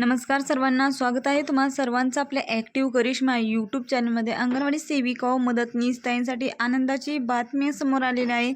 नमस्कार सर्वांना. स्वागत आहे तुम्हाला सर्वांचं आपल्या ॲक्टिव्ह करिश्मा यूट्यूब चॅनलमध्ये अंगणवाडी सेविका व मदतनीस ताईंसाठी आनंदाची बातमी समोर आलेली आहे.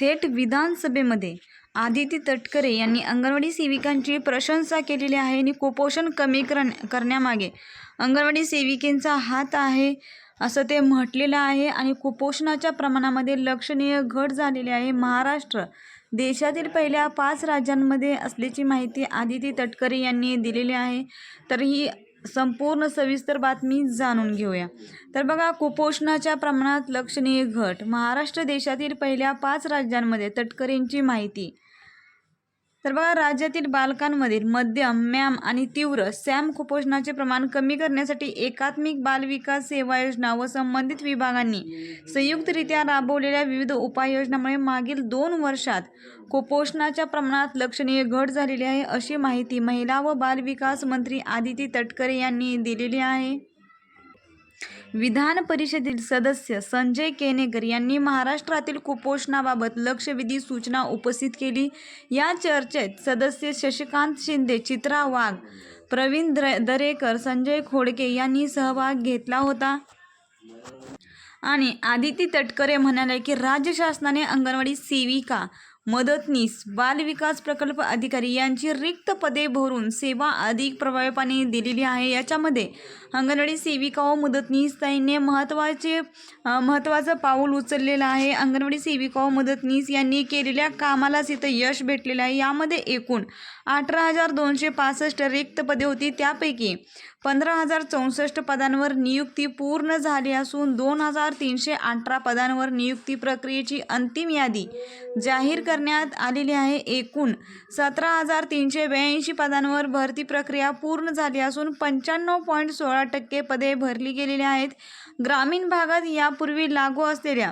थेट विधानसभेमध्ये आदिती तटकरे यांनी अंगणवाडी सेविकांची प्रशंसा केलेली आहे आणि कुपोषण कमी करण्या करण्यामागे अंगणवाडी सेविकेंचा हात आहे असं ते म्हटलेलं आहे आणि कुपोषणाच्या प्रमाणामध्ये लक्षणीय घट झालेली आहे. महाराष्ट्र देशातील पहिल्या पाच राज्यांमध्ये असल्याची माहिती आदिती तटकरे यांनी दिलेली आहे. तर ही संपूर्ण सविस्तर बातमी जाणून घेऊया. तर बघा कुपोषणाच्या प्रमाणात लक्षणीय घट. महाराष्ट्र देशातील पहिल्या पाच राज्यांमध्ये तटकरेंची माहिती तर बघा राज्यातील बालकांमधील मध्यम मॅम आणि तीव्र सॅम कुपोषणाचे प्रमाण कमी करण्यासाठी एकात्मिक बाल विकास सेवा योजना व संबंधित विभागांनी संयुक्तरित्या राबवलेल्या विविध उपाययोजनामुळे मागील दोन वर्षात कुपोषणाच्या प्रमाणात लक्षणीय घट झालेली आहे अशी माहिती महिला व बाल विकास मंत्री आदिती तटकरे यांनी दिलेली आहे. विधान परिषदेतील सदस्य संजय केनेकर यांनी महाराष्ट्रातील कुपोषणाबाबत लक्षवेधी सूचना उपस्थित केली. या चर्चेत सदस्य शशिकांत शिंदे चित्रा वाघ प्रवीण दरेकर संजय खोडके यांनी सहभाग घेतला होता. आणि आदिती तटकरे म्हणाले की राज्य शासनाने अंगणवाडी सेविका मदतनीस बालविकास प्रकल्प अधिकारी यांची रिक्त पदे भरून सेवा अधिक प्रभावीपणे दिलेली आहे. याच्यामध्ये अंगणवाडी सेविका व मदतनीस ताईंनी महत्त्वाचे महत्त्वाचं पाऊल उचललेलं आहे. अंगणवाडी सेविका व मदतनीस यांनी केलेल्या कामालाच इथं यश भेटलेलं आहे. यामध्ये एकूण अठरा हजार दोनशे पासष्ट रिक्त पदे होती. त्यापैकी पंधरा हजार चौसष्ट पदांवर नियुक्ती पूर्ण झाली असून दोन हजार तीनशे अठरा पदांवर नियुक्ती प्रक्रियेची अंतिम यादी जाहीर करण्यात आलेली आहे. एकूण सतरा हजार तीनशे ब्याऐंशी पदांवर भरती प्रक्रिया पूर्ण झाली असून पंच्याण्णव पॉईंट सोळा टक्के पदे भरली गेलेली आहेत. ग्रामीण भागात यापूर्वी लागू असलेल्या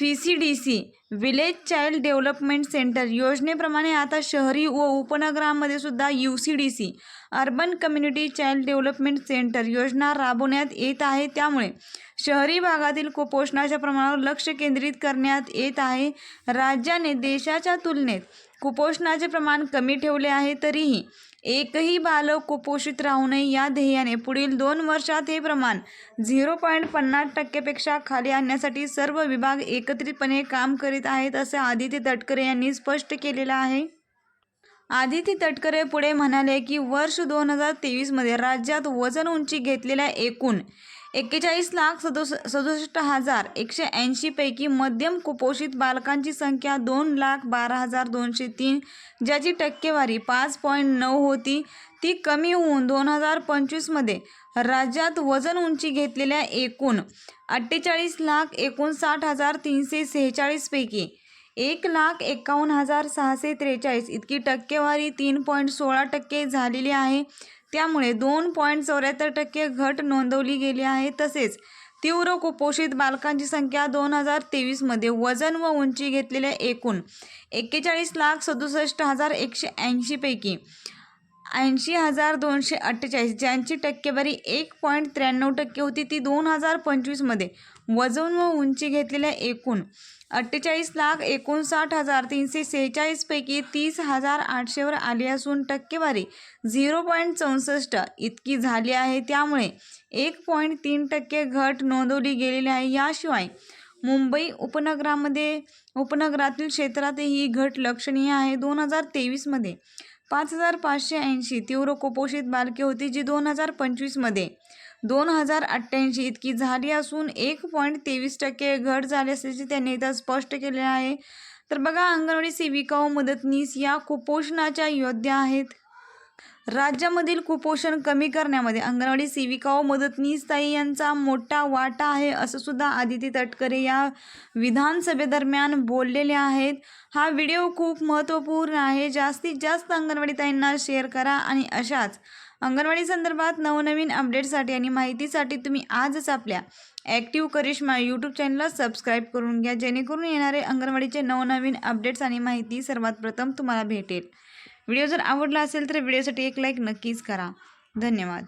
V C D C village child development centre योजनेप्रमाणे आता शहरी व उपनगरांमध्ये सुद्धा U C D C urban community child development centre योजना राबवण्यात येत आहे. त्यामुळे शहरी भागातील कुपोषणाच्या प्रमाणावर लक्ष केंद्रित करण्यात येत आहे. राज्याने देशाच्या तुलनेत कुपोषणाचे प्रमाण कमी ठेवले आहे तरीही एकही बालक कुपोषित राहू नये या ध्येयाने पुढील दोन वर्षात हे प्रमाण झिरो पॉईंट पन्नास टक्केपेक्षा खाली आणण्यासाठी सर्व विभाग एकत्रितपणे काम करीत आहेत असे आदित्य तटकरे यांनी स्पष्ट केलेलं आहे. आदिती तटकरे पुढे म्हणाले की वर्ष दोन हजार तेवीसमध्ये राज्यात वजन उंची घेतलेल्या एकूण एक्केचाळीस लाख सदुस सदुसष्ट हजार एकशे ऐंशीपैकी मध्यम कुपोषित बालकांची संख्या दोन लाख बारा हजार दोनशे तीन ज्याची टक्केवारी पाच पॉईंट नऊ होती. ती कमी होऊन दोन हजार पंचवीसमध्ये राज्यात वजन उंची घेतलेल्या एकूण अठ्ठेचाळीस लाख एकोणसाठ हजार तीनशे सेहेचाळीसपैकी एक लाख एकावन्न हजार सहाशे त्रेचाळीस इतकी टक्केवारी तीन पॉईंट सोळा टक्के झालेली आहे. त्यामुळे दोन पॉईंट चौऱ्याहत्तर टक्के घट नोंदवली गेली आहे. तसेच तीव्र कुपोषित बालकांची संख्या दोन हजार तेवीसमध्ये वजन व उंची घेतलेल्या एकूण एक्केचाळीस लाख सदुसष्ट हजार एकशे ऐंशीपैकी ऐंशी हजार दोनशे अठ्ठेचाळीस ज्यांची टक्केवारी एक पॉईंट त्र्याण्णव टक्के होती ती दोन हजार पंचवीसमध्ये वजन व उंची घेतलेल्या एकूण अठ्ठेचाळीस लाख एकोणसाठ हजार तीनशे सेहेचाळीसपैकी तीस हजार आठशेवर आली असून टक्केवारी झिरो पॉईंट चौसष्ट इतकी झाली आहे. त्यामुळे एक पॉईंट तीन टक्के घट नोंदवली गेलेली आहे. याशिवाय मुंबई उपनगरामध्ये उपनगरातील क्षेत्रातही ही घट लक्षणीय आहे. दोन हजार तेवीसमध्ये पाच हजार पाचशे ऐंशी तीव्र कुपोषित बालके होती जी दोन हजार पंचवीसमध्ये दोन हजार अठ्ठ्याऐंशी इतकी झाली असून एक पॉईंट तेवीस टक्के घट झाली असल्याचे त्यांनी इथं स्पष्ट केले आहे. तर बघा अंगणवाडी सेविका व मदतनीस या कुपोषणाच्या योद्ध्या आहेत. राज्यामधील कुपोषण कमी करण्यामध्ये अंगणवाडी सेविका व मदतनीस ताई यांचा मोठा वाटा आहे असं सुद्धा आदिती तटकरे या विधानसभेदरम्यान बोललेले आहेत. हा व्हिडिओ खूप महत्त्वपूर्ण आहे. जास्तीत जास्त अंगणवाडी ताईंना शेअर करा आणि अशाच अंगणवाडी संदर्भात नवनवीन अपडेटसाठी आणि माहितीसाठी तुम्ही आजच आपल्या ॲक्टिव्ह करिश्मा यूट्यूब चॅनलला सबस्क्राईब करून घ्या जेणेकरून येणारे अंगणवाडीचे नवनवीन अपडेट्स आणि माहिती सर्वात प्रथम तुम्हाला भेटेल. व्हिडिओ जर आवडला असेल तर व्हिडिओसाठी एक लाईक नक्कीच करा. धन्यवाद.